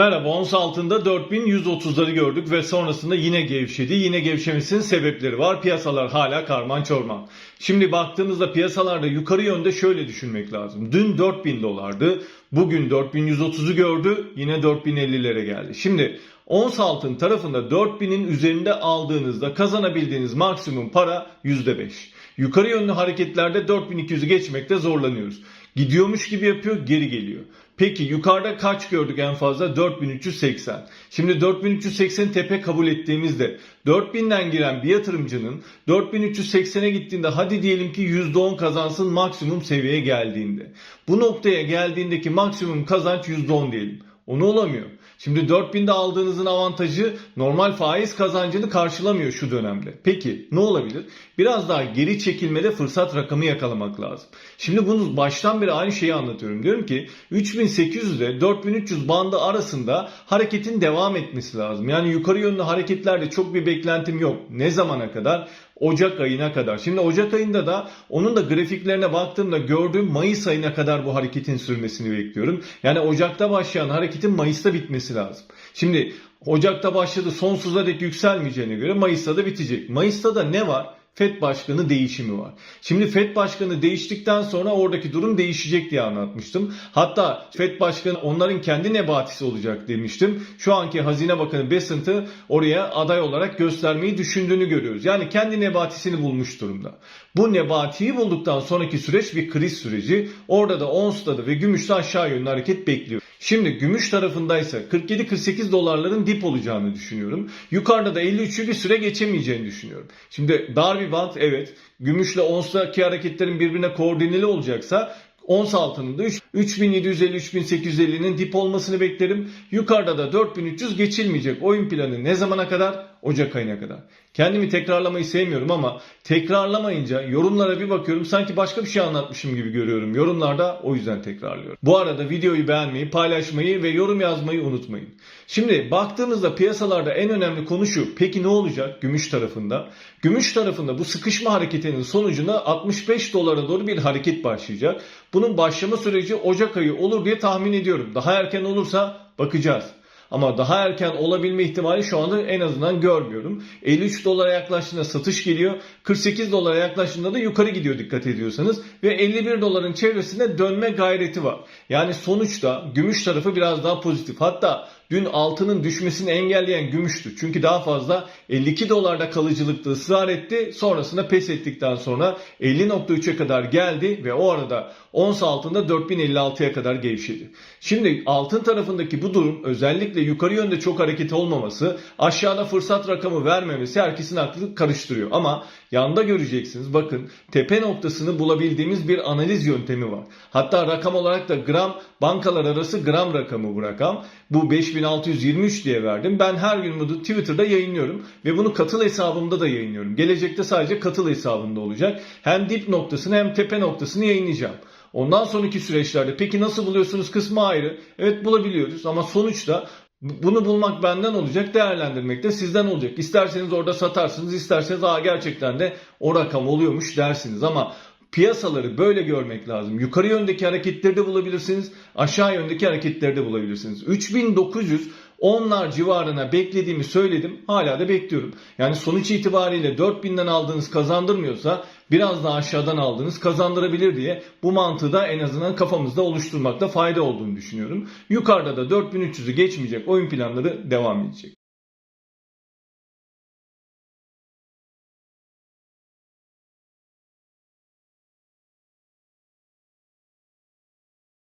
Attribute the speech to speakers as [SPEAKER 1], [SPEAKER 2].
[SPEAKER 1] Merhaba ons altında 4130'ları gördük ve sonrasında yine gevşedi. Yine gevşemesinin sebepleri var. Piyasalar hala karman çorman. Şimdi baktığımızda piyasalarda yukarı yönde şöyle düşünmek lazım. Dün 4000 dolardı. Bugün 4130'u gördü. Yine 4050'lere geldi. Şimdi ons altın tarafında 4000'in üzerinde aldığınızda kazanabildiğiniz maksimum para %5. Yukarı yönlü hareketlerde 4200'ü geçmekte zorlanıyoruz. Gidiyormuş gibi yapıyor, geri geliyor. Peki yukarıda kaç gördük en fazla? 4380. Şimdi 4380 tepe kabul ettiğimizde 4000'den giren bir yatırımcının 4380'e gittiğinde hadi diyelim ki %10 kazansın maksimum seviyeye geldiğinde. Bu noktaya geldiğindeki maksimum kazanç %10 diyelim. Onu olamıyor. Şimdi 4000'de aldığınızın avantajı normal faiz kazancını karşılamıyor şu dönemde. Peki ne olabilir? Biraz daha geri çekilmede fırsat rakamı yakalamak lazım. Şimdi bunu baştan beri aynı şeyi anlatıyorum. Diyorum ki 3800 ile 4300 bandı arasında hareketin devam etmesi lazım. Yani yukarı yönlü hareketlerde çok bir beklentim yok. Ne zamana kadar? Ocak ayına kadar. Şimdi Ocak ayında da onun da grafiklerine baktığımda gördüğüm Mayıs ayına kadar bu hareketin sürmesini bekliyorum. Yani Ocak'ta başlayan hareketin Mayıs'ta bitmesi lazım. Şimdi Ocak'ta başladı sonsuza dek yükselmeyeceğine göre Mayıs'ta da bitecek. Mayıs'ta da ne var? FED başkanı değişimi var. Şimdi FED başkanı değiştikten sonra oradaki durum değişecek diye anlatmıştım. Hatta FED başkanı onların kendi nebatisi olacak demiştim. Şu anki Hazine Bakanı Bessent'ı oraya aday olarak göstermeyi düşündüğünü görüyoruz. Yani kendi nebatisini bulmuş durumda. Bu nebatiyi bulduktan sonraki süreç bir kriz süreci. Orada da ONS'ta da ve gümüşte aşağı yönlü hareket bekliyor. Şimdi gümüş tarafındaysa 47-48 dolarların dip olacağını düşünüyorum. Yukarıda da 53'ü bir süre geçemeyeceğini düşünüyorum. Şimdi dar bir bant evet. Gümüşle onstaki hareketlerin birbirine koordineli olacaksa ons altının da 3750-3850'nin dip olmasını beklerim. Yukarıda da 4300 geçilmeyecek. Oyun planı ne zamana kadar? Ocak ayına kadar. Kendimi tekrarlamayı sevmiyorum ama tekrarlamayınca yorumlara bir bakıyorum sanki başka bir şey anlatmışım gibi görüyorum yorumlarda o yüzden tekrarlıyorum. Bu arada videoyu beğenmeyi, paylaşmayı ve yorum yazmayı unutmayın. Şimdi baktığımızda piyasalarda en önemli konu şu. Peki ne olacak gümüş tarafında? Gümüş tarafında bu sıkışma hareketinin sonucunda 65 dolara doğru bir hareket başlayacak. Bunun başlama süreci Ocak ayı olur diye tahmin ediyorum. Daha erken olursa bakacağız. Ama daha erken olabilme ihtimali şu anda en azından görmüyorum. 53 dolara yaklaştığında satış geliyor. 48 dolara yaklaştığında da yukarı gidiyor dikkat ediyorsanız. Ve 51 doların çevresinde dönme gayreti var. Yani sonuçta gümüş tarafı biraz daha pozitif. Hatta dün altının düşmesini engelleyen gümüştü. Çünkü daha fazla 52 dolarda kalıcılıkta ısrar etti. Sonrasında pes ettikten sonra 50.3'e kadar geldi ve o arada ons altında 4056'ya kadar gevşedi. Şimdi altın tarafındaki bu durum özellikle yukarı yönde çok hareket olmaması, aşağıda fırsat rakamı vermemesi herkesin aklını karıştırıyor. Ama yanda göreceksiniz bakın tepe noktasını bulabildiğimiz bir analiz yöntemi var. Hatta rakam olarak da gram bankalar arası gram rakamı bu rakam. Bu 5623 diye verdim. Ben her gün bunu Twitter'da yayınlıyorum ve bunu katıl hesabımda da yayınlıyorum. Gelecekte sadece katıl hesabında olacak. Hem dip noktasını hem tepe noktasını yayınlayacağım. Ondan sonraki süreçlerde peki nasıl buluyorsunuz kısmı ayrı. Evet bulabiliyoruz ama sonuçta bunu bulmak benden olacak, değerlendirmek de sizden olacak. İsterseniz orada satarsınız, isterseniz aa gerçekten de o rakam oluyormuş dersiniz ama piyasaları böyle görmek lazım. Yukarı yöndeki hareketleri de bulabilirsiniz, aşağı yöndeki hareketleri de bulabilirsiniz. 3900 onlar civarına beklediğimi söyledim. Hala da bekliyorum. Yani sonuç itibariyle 4000'den aldığınız kazandırmıyorsa biraz daha aşağıdan aldığınız kazandırabilir diye bu mantığı da en azından kafamızda oluşturmakta fayda olduğunu düşünüyorum. Yukarıda da 4300'ü geçmeyecek oyun planları devam edecek.